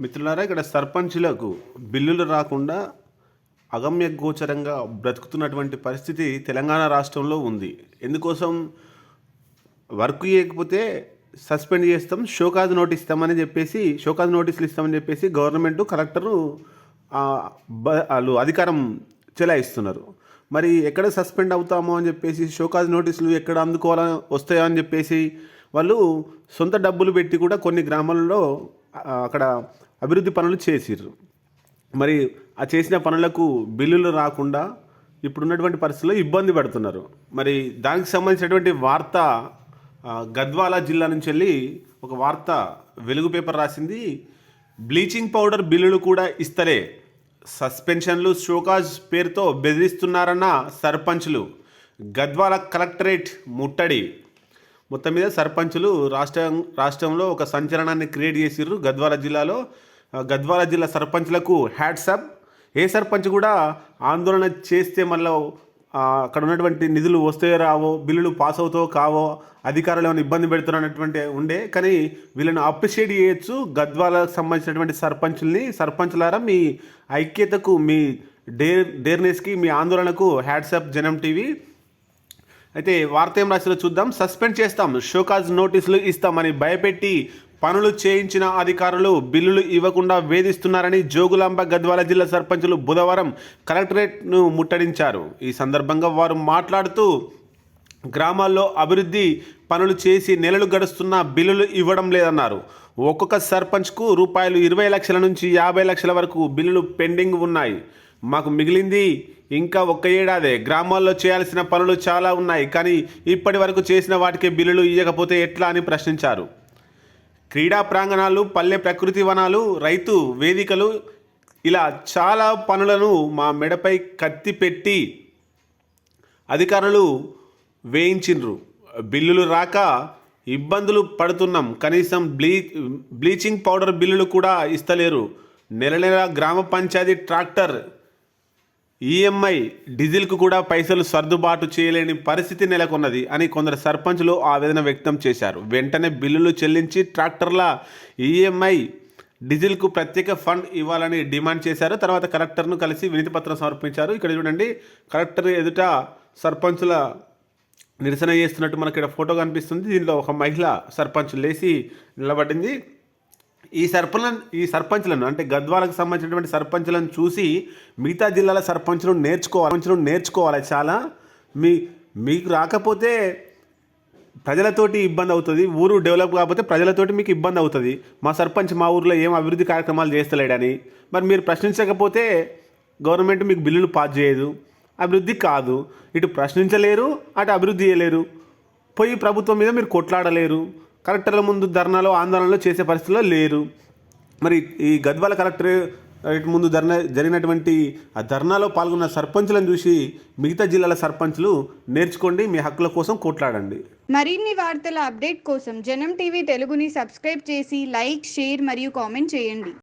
మిత్రులారా ఇక్కడ సర్పంచులకు బిల్లులు రాకుండా అగమ్య గోచరంగా బ్రతుకుతున్నటువంటి పరిస్థితి తెలంగాణ రాష్ట్రంలో ఉంది. ఎందుకోసం? వర్క్ చేయకపోతే సస్పెండ్ చేస్తాం షోకాజ్ నోటీస్ ఇస్తామని చెప్పేసి షోకాజ్ నోటీసులు ఇస్తామని చెప్పేసి గవర్నమెంట్ కలెక్టరు బ- వాళ్ళు అధికారం చెలాయిస్తున్నారు. మరి ఎక్కడ సస్పెండ్ అవుతామో అని చెప్పేసి షోకాజ్ నోటీసులు ఎక్కడ అందుకోవాలని వస్తాయో అని చెప్పేసి వాళ్ళు సొంత డబ్బులు పెట్టి కూడా కొన్ని గ్రామాలలో అక్కడ అభివృద్ధి పనులు చేసిర్రు. మరి ఆ చేసిన పనులకు బిల్లులు రాకుండా ఇప్పుడున్నటువంటి పరిస్థితుల్లో ఇబ్బంది పడుతున్నారు. మరి దానికి సంబంధించినటువంటి వార్త గద్వాల జిల్లా నుంచి వెళ్ళి ఒక వార్త వెలుగు పేపర్ రాసింది. బ్లీచింగ్ పౌడర్ బిల్లులు కూడా ఇస్తలే. సస్పెన్షన్లు షోకాజ్ పేరుతో బెదిరిస్తున్నారన్న సర్పంచ్లు. గద్వాల కలెక్టరేట్ ముట్టడి. మొత్తం మీద సర్పంచులు రాష్ట్రం రాష్ట్రంలో ఒక సంచలనాన్ని క్రియేట్ చేసిర్రు గద్వాల జిల్లాలో. గద్వాల జిల్లా సర్పంచ్లకు హ్యాట్సప్ ఏ సర్పంచ్ కూడా ఆందోళన చేస్తే మళ్ళీ అక్కడ ఉన్నటువంటి నిధులు వస్తాయో రావో బిల్లులు పాస్ అవుతావో కావో అధికారులు ఏమైనా ఇబ్బంది పెడుతున్నటువంటి ఉండే. కానీ వీళ్ళని అప్రిషియేట్ చేయొచ్చు గద్వాలకు సంబంధించినటువంటి సర్పంచుల్ని. సర్పంచులారా మీ ఐక్యతకు మీ డేర్ డేర్నెస్కి మీ ఆందోళనకు హ్యాట్సప్ జనం టీవీ. అయితే వార్త ఏం రాసిందో చూద్దాం. సస్పెండ్ చేస్తాం. షోకాజ్ నోటీసులు ఇస్తామని భయపెట్టి పనులు చేయించిన అధికారులు బిల్లులు ఇవ్వకుండా వేధిస్తున్నారని జోగులాంబ గద్వాల జిల్లా సర్పంచులు బుధవారం కలెక్టరేట్ను ముట్టడించారు. ఈ సందర్భంగా వారు మాట్లాడుతూ గ్రామాల్లో అభివృద్ధి పనులు చేసి నెలలు గడుస్తున్నా బిల్లులు ఇవ్వడం లేదన్నారు. ఒక్కొక్క సర్పంచ్కు రూపాయలు ఇరవై లక్షల నుంచి యాభై లక్షల వరకు బిల్లులు పెండింగ్ ఉన్నాయి. మాకు మిగిలింది ఇంకా ఒక్క ఏడాదే గ్రామాల్లో చేయాల్సిన పనులు చాలా ఉన్నాయి కానీ ఇప్పటి వరకు చేసిన వాటికి బిల్లులు ఇవ్వకపోతే ఎట్లా అని ప్రశ్నించారు. క్రీడా ప్రాంగణాలు పల్లె ప్రకృతి వనాలు రైతు వేదికలు ఇలా చాలా పనులను మా మెడపై కత్తి పెట్టి అధికారులు వేయించిండ్రు. బిల్లులు రాక ఇబ్బందులు పడుతున్నాం. కనీసం బ్లీ బ్లీచింగ్ పౌడర్ బిల్లులు కూడా ఇస్తలేరు. నెల నెల గ్రామ పంచాయతీ ట్రాక్టర్ ఈఎంఐ డీజిల్కు కూడా పైసలు సర్దుబాటు చేయలేని పరిస్థితి నెలకొన్నది అని కొందరు సర్పంచ్లు ఆవేదన వ్యక్తం చేశారు. వెంటనే బిల్లులు చెల్లించి ట్రాక్టర్ల ఈఎంఐ డీజిల్కు ప్రత్యేక ఫండ్ ఇవ్వాలని డిమాండ్ చేశారు. తర్వాత కలెక్టర్ను కలిసి వినతిపత్రం సమర్పించారు. ఇక్కడ చూడండి కలెక్టర్ ఎదుట సర్పంచుల నిరసన చేస్తున్నట్టు మనకి ఇక్కడ ఫోటో కనిపిస్తుంది. దీనిలో ఒక మహిళ సర్పంచ్ లేచి నిలబడింది. ఈ సర్పంచ్ ఈ సర్పంచ్లను అంటే గద్వాలకు సంబంధించినటువంటి సర్పంచ్లను చూసి మిగతా జిల్లాల సర్పంచ్లు నేర్చుకోవాలి సర్పంచ్లు నేర్చుకోవాలి. చాలా మీ మీకు రాకపోతే ప్రజలతోటి ఇబ్బంది అవుతుంది. ఊరు డెవలప్ కాకపోతే ప్రజలతోటి మీకు ఇబ్బంది అవుతుంది. మా సర్పంచ్ మా ఊర్లో ఏం అభివృద్ధి కార్యక్రమాలు చేస్తలేడని. మరి మీరు ప్రశ్నించకపోతే గవర్నమెంట్ మీకు బిల్లులు పాస్ చేయదు. అభివృద్ధి కాదు. ఇటు ప్రశ్నించలేరు అటు అభివృద్ధి చేయలేరు. పోయి ప్రభుత్వం మీద మీరు కొట్లాడలేరు. కలెక్టర్ల ముందు ధర్నాలో ఆందోళనలు చేసే పరిస్థితిలో లేరు. మరి ఈ గద్వాల కలెక్టర్ ముందు ధర్నా జరిగినటువంటి ఆ ధర్నాలో పాల్గొన్న సర్పంచులను చూసి మిగతా జిల్లాల సర్పంచులు నేర్చుకోండి మీ హక్కుల కోసం కొట్లాడండి. మరిన్ని వార్తల అప్డేట్ కోసం జనం టీవీ తెలుగుని సబ్స్క్రైబ్ చేసి లైక్ షేర్ మరియు కామెంట్ చేయండి.